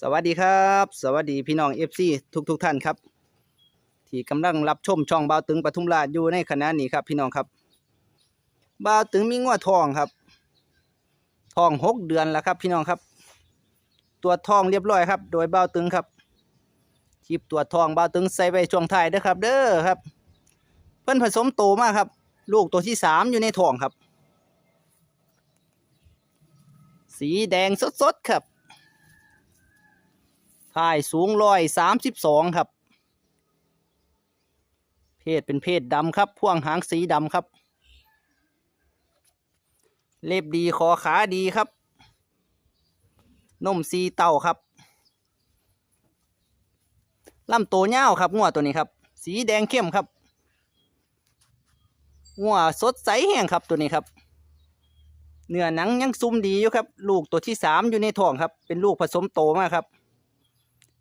สวัสดีครับ สวัสดีพี่น้องเอฟซีทุกทุกท่านครับ ที่กำลังรับชมช่องบ่าวตึงปทุมราชอยู่ในขณะนี้ครับพี่น้องครับบ่าวตึงมีงัวทองครับทองหกเดือนแล้วครับ พี่น้องครับ ตัวทองเรียบร้อยครับ โดยบ่าวตึงครับคลิปตัวทองบ่าวตึงใส่ไปช่วงท้ายเด้อครับ เด้อครับ เพิ่นผสมโตมากครับ ลูกตัวที่สามอยู่ในทองครับ สีแดงสดๆครับ ถ่ายสูงร้อยสามสิบสองครับ เพศเป็นเพศดำครับ พ่วงหางสีดำครับ เล็บดีคอขาดีครับ นมซีเต่าครับลำตัวเง่าครับงัวตัวนี้ครับ สีแดงเข้มครับงัวสดใสแห้งครับตัวนี้ครับ เนื้อหนังยังซุ่มดีอยู่ครับ ลูกตัวที่สามอยู่ในท้องครับ เป็นลูกผสมโตมากครับ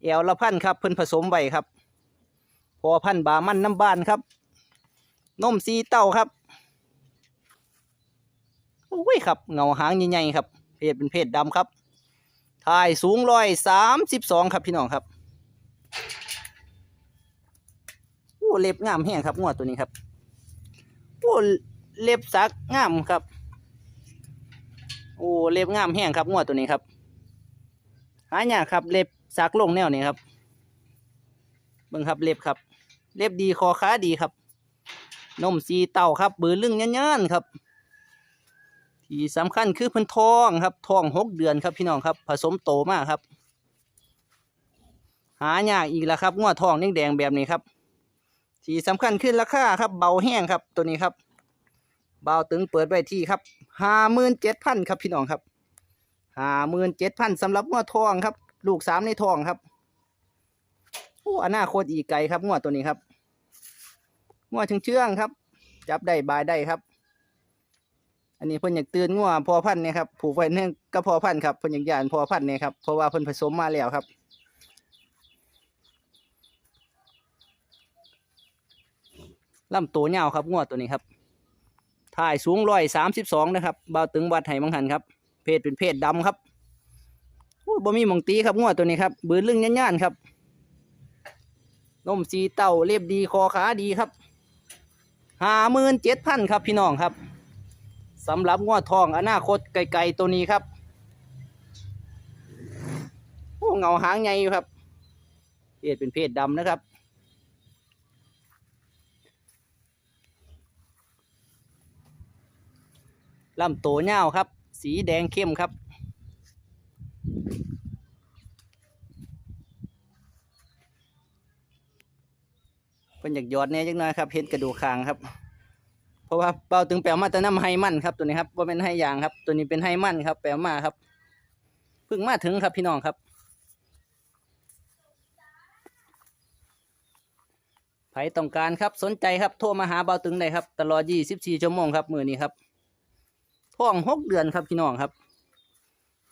แอวละพันครับเพิ่นผสมไว้ครับ พอพันบามันน้ำบานครับนมซีเต้าครับโอ้ยครับเงาหางใหญ่ๆครับ เพศเป็นเพศดำครับถ่ายสูงร้อยสามสิบสองครับพี่น้องครับโอ้เล็บงามแห้งครับงวดตัวนี้ครับโอ้เล็บสักงามครับโอ้เล็บงามแห้งครับงวดตัวนี้ครับหายากครับเล็บ สักลงแนวนี้ครับเบิ่งครับเล็บครับ เล็บดีคอขาดีครับ นมสีเต่าครับบือลึงเงี้ยนๆครับ ที่สำคัญคือเพิ่นทองครับทองหกเดือนครับพี่น้องครับ ผสมโตมากครับ หายากอีกแล้วครับงวดทองแดงแบบนี้ครับที่สำคัญขึ้นราคาครับ เบาแห้งครับตัวนี้ครับ เบาตึงเปิดไว้ที่ครับห้าหมื่นเจ็ดพันครับพี่น้องครับห้าหมื่นเจ็ดพันสำหรับงวดทองครับ ลูกสามในท้องครับโอ้อนาคตอีกไกลครับงวดตัวนี้ครับงวดเชื่องๆครับ จับได้บายได้ครับ อันนี้เพิ่นอยากเตือนงัวพอพันเนี่ยครับผูกไว้เนื่องก็พอพันครับเพิ่นอยากยานพอพันเนี่ยครับเพราะว่าเพิ่นผสมมาแล้วครับลำตัวยาวครับงวดตัวนี้ครับถ่ายสูงร้อยสามสิบสองนะครับเบาตึงวัดไห้มังหันครับ เพศเป็นเพศดำครับ บ่มีหมองตีครับงวดตัวนี้ครับบืนลึงย่านๆครับนมสีเต่าเรียบดีคอขาดีครับห้าหมื่นเจ็ดพันครับพี่น้องครับสำหรับงวดทองอนาคตไกลๆตัวนี้ครับโอ้เงาหางใหญ่อยู่ครับเพศเป็นเพศดำนะครับลำตัวยาครับ สีแดงเข้มครับ เป็นอยากหยอดแน่จังน้อยครับเห็นกระดูกคางครับ เพราะว่าเป่าตึงแปลมาแต่น้ำไฮมันครับตัวนี้ครับว่าเป็นไฮยางครับ ตัวนี้เป็นไฮมันครับ แปลมาครับเพิ่งมาถึงครับพี่น้องครับใครต้องการครับสนใจครับโทรมาหาเบาตึงได้ครับ ตลอด 24 ชั่วโมงครับมือนี้ครับท้องหกเดือนครับพี่น้องครับ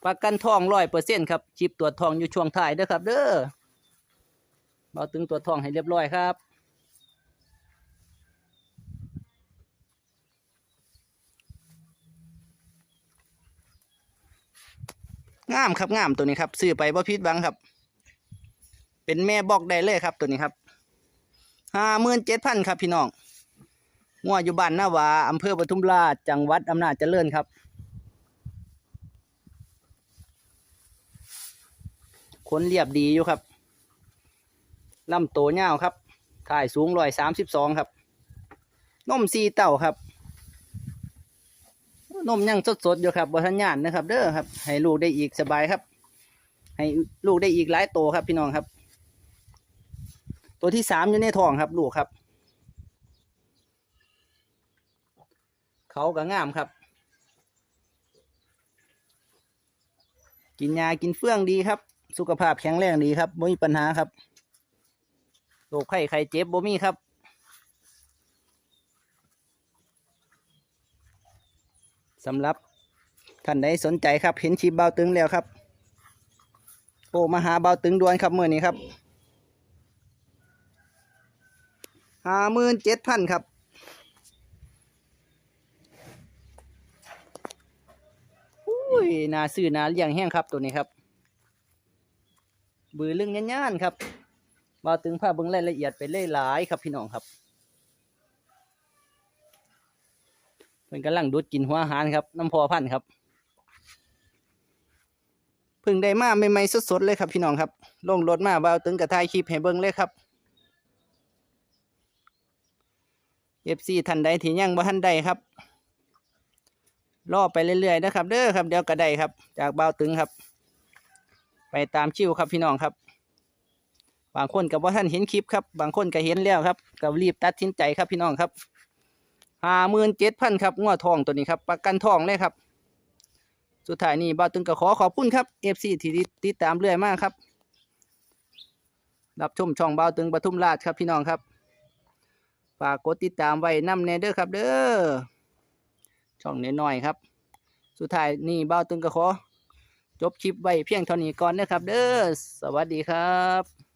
ประกันทองร้อยเปอร์เซ็นครับชิปตรวจทองอยู่ช่วงท้ายเด้อครับ เด้อเราตึงตรวจทองให้เรียบร้อยครับ งามครับงามตัวนี้ครับซื้อไปบ่ผิดหวังครับ เป็นแม่บอกได้เลยครับตัวนี้ครับห้าหมื่นเจ็ดพันครับพี่น้องงัวอยู่บ้านนาวาอำเภอปทุมราชจังหวัดอำนาจเจริญครับขนเรียบดีอยู่ครับลำโตเงาครับถ่ายสูงร้อยสามสิบสองครับนมซีเต่าครับ นมยังสดๆอยู่ครับบทันยานนะครับ เด้อครับ ให้ลูกได้อีกสบายครับ ให้ลูกได้อีกหลายโตครับ พี่น้องครับ ตัวที่สามอยู่ในท้องครับ ลูกครับ เขาก็งามครับ กินยากินเฟื่องดีครับ สุขภาพแข็งแรงดีครับไม่มีปัญหาครับโรคไข้ไข้เจ็บบ่มีครับ สำหรับท่านใดสนใจครับ เห็นชีพเบาตึงแล้วครับโอ้มาหาเบาตึงด่วนครับเมื่อนี้ครับห้าหมื่นเจ็ดพันครับอุ้ยนาซื้อนาเลี้ยงแห้งครับตัวนี้ครับ บือลึงย่านๆครับมาถึงภาพเบิ่งรายละเอียดไปเลยหลายครับพี่น้องครับ เพิ่นกำลังดูดกินหัวอาหารครับน้ำพอพันธุ์ครับเพิ่งได้มาใหม่ๆสดๆเลยครับพี่น้องครับลงรถมาบ่าวตึงกระทายคลิปให้เบิ่งเลยครับ FC ท่านใดที่ยังบ่ทันใดครับรอไปเรื่อยๆนะครับ เด้อครับเดี๋ยวก็ได้ครับ จากบ่าวตึงครับ ไปตามชิวครับพี่น้องครับ บางคนกับว่าท่านเห็นคลิปครับ บางคนก็เห็นแล้วครับก็รีบตัดสินใจครับพี่น้องครับ ห้าหมื่นเจ็ดพันครับงวดทองตัวนี้ครับประกันทองเลยครับ สุดท้ายนี้บ่าวตึงก็ขอขอบคุณครับ FC ที่ติดตามเรื่อยมากครับ รับชมช่องบ่าวตึงปทุมราชครับพี่น้องครับฝากกดติดตามไว้นำแนเด้อครับเด้อช่องน้อยๆครับ สุดท้ายนี่บ่าวตึงก็ขอ จบคลิปไว้เพียงเท่านี้ก่อนนะครับ เด้อสวัสดีครับ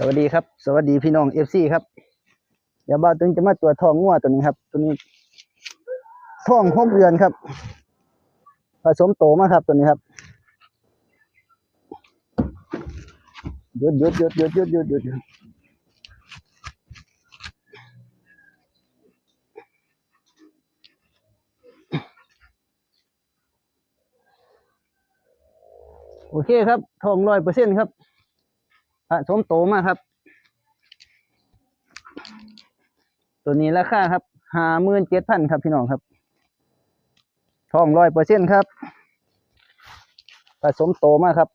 สวัสดีครับ สวัสดีพี่น้องเอฟซีครับยาบ้าวตึงจะมาตัวทองงัวตัวนี้ครับ ตัวนี้ทองหกเดือนครับ ผสมโตมาครับตัวนี้ครับหยุดหยุดหยุดหยุดหยุดหยุดหยุดโอเคครับทองร้อยเปอร์เซ็นครับ ผสมโตมากครับ ตัวนี้ราคาครับห้าหมื่นเจ็ดพันครับพี่น้องครับทองร้อยเปอร์เซ็นต์ครับ ผสมโตมากครับ